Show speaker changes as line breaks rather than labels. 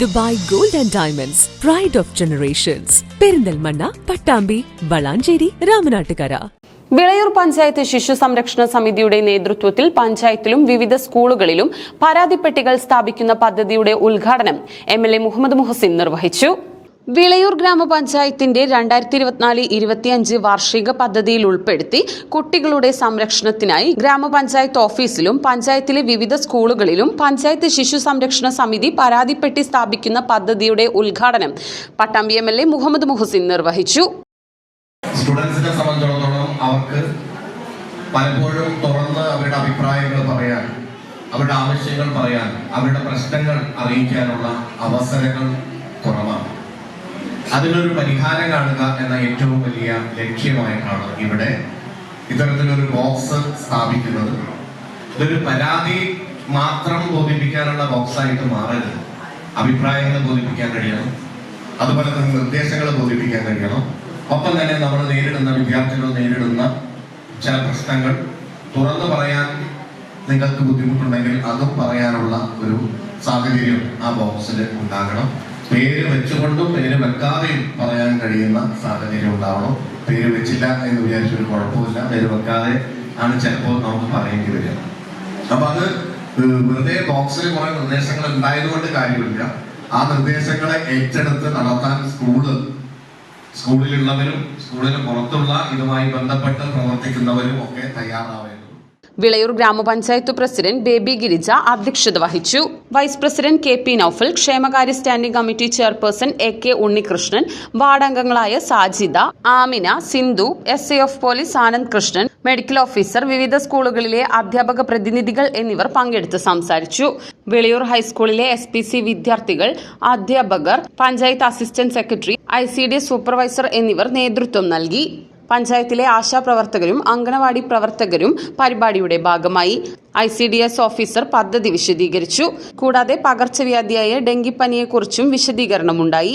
Dubai gold and diamonds pride of generations Perinthalmanna Pattambi Valanchery Ramanattukara.
Vilayoor panchayat ശിശു സംരക്ഷണ സമിതിയുടെ നേതൃത്വത്തിൽ പഞ്ചായത്തിലും വിവിധ സ്കൂളുകളിലും പരാതിപ്പെട്ടികൾ സ്ഥാപിക്കുന്ന പദ്ധതിയുടെ ഉദ്ഘാടനം M L A Muhammad Muhsin നിർവഹിച്ചു. വിളയൂർ ഗ്രാമപഞ്ചായത്തിന്റെ രണ്ടായിരത്തി ഇരുപത്തിനാല് ഇരുപത്തിയഞ്ച് വാർഷിക പദ്ധതിയിൽ ഉൾപ്പെടുത്തി കുട്ടികളുടെ സംരക്ഷണത്തിനായി ഗ്രാമപഞ്ചായത്ത് ഓഫീസിലും പഞ്ചായത്തിലെ വിവിധ സ്കൂളുകളിലും പഞ്ചായത്ത് ശിശു സംരക്ഷണ സമിതി പരാതിപ്പെട്ടി സ്ഥാപിക്കുന്ന പദ്ധതിയുടെ ഉദ്ഘാടനം Pattambi M L A Muhammad Muhsin നിർവഹിച്ചു.
പലപ്പോഴും അവരുടെ അഭിപ്രായങ്ങൾ പറയാൻ അവരുടെ ആവശ്യങ്ങൾ പറയാൻ അവരുടെ പ്രശ്നങ്ങൾ അറിയിക്കാനുള്ള അവസരങ്ങൾ കുറവാണ്. അതിനൊരു പരിഹാരം കാണുക എന്ന ഏറ്റവും വലിയ ലക്ഷ്യമായിട്ടാണ് ഇവിടെ ഇത്തരത്തിലൊരു ബോക്സ് സ്ഥാപിക്കുന്നത്. ഇതൊരു പരാതി മാത്രം ബോധിപ്പിക്കാനുള്ള ബോക്സായിട്ട് മാറരുത്. അഭിപ്രായങ്ങൾ ബോധിപ്പിക്കാൻ കഴിയണം. അതുപോലെ തന്നെ നിർദ്ദേശങ്ങൾ ബോധിപ്പിക്കാൻ കഴിയണം. ഒപ്പം തന്നെ നമ്മൾ നേരിടുന്ന വിദ്യാർത്ഥികൾ നേരിടുന്ന ചില പ്രശ്നങ്ങൾ തുറന്നു പറയാൻ നിങ്ങൾക്ക് ബുദ്ധിമുട്ടുണ്ടെങ്കിൽ അതും പറയാനുള്ള ഒരു സാഹചര്യം ആ ബോക്സിൽ ഉണ്ടാകണം. പേര് വെച്ചുകൊണ്ടും പേര് വെക്കാതെയും പറയാൻ കഴിയുന്ന സാഹചര്യം ഉണ്ടാവണം. പേര് വെച്ചില്ല എന്ന് വിചാരിച്ചൊരു കുഴപ്പമില്ല പേര് വെക്കാതെ ആണ് ചിലപ്പോൾ നമുക്ക് പറയേണ്ടി വരിക. അപ്പൊ അത് വെറുതെ ബോക്സിൽ കുറെ നിർദ്ദേശങ്ങൾ ഉണ്ടായതുകൊണ്ട് കാര്യമില്ല. ആ നിർദ്ദേശങ്ങളെ ഏറ്റെടുത്ത് നടത്താൻ സ്കൂൾ സ്കൂളിലുള്ളവരും സ്കൂളിന് പുറത്തുള്ള ഇതുമായി ബന്ധപ്പെട്ട് പ്രവർത്തിക്കുന്നവരും ഒക്കെ തയ്യാറാവേണ്ടത്
വിളയൂർ ഗ്രാമപഞ്ചായത്ത് പ്രസിഡന്റ് ബേബി ഗിരിജ അധ്യക്ഷത വഹിച്ചു. Vice president K P Noufal ക്ഷേമകാര്യ standing committee chairperson A K Unnikrishnan വാർഡംഗങ്ങളായ Sajida Amina Sindhu S A of police Anand Krishnan medical officer വിവിധ സ്കൂളുകളിലെ അധ്യാപക പ്രതിനിധികൾ എന്നിവർ പങ്കെടുത്ത് സംസാരിച്ചു. വിളയൂർ ഹൈസ്കൂളിലെ എസ് പി സി വിദ്യാർത്ഥികൾ അധ്യാപകർ panchayat assistant secretary I C D supervisor എന്നിവർ നേതൃത്വം നൽകി. പഞ്ചായത്തിലെ ആശാപ്രവർത്തകരും അങ്കണവാടി പ്രവർത്തകരും പരിപാടിയുടെ ഭാഗമായി I C D S officer പദ്ധതി വിശദീകരിച്ചു. കൂടാതെ പകർച്ചവ്യാധിയായ ഡെങ്കിപ്പനിയെക്കുറിച്ചും വിശദീകരണമുണ്ടായി.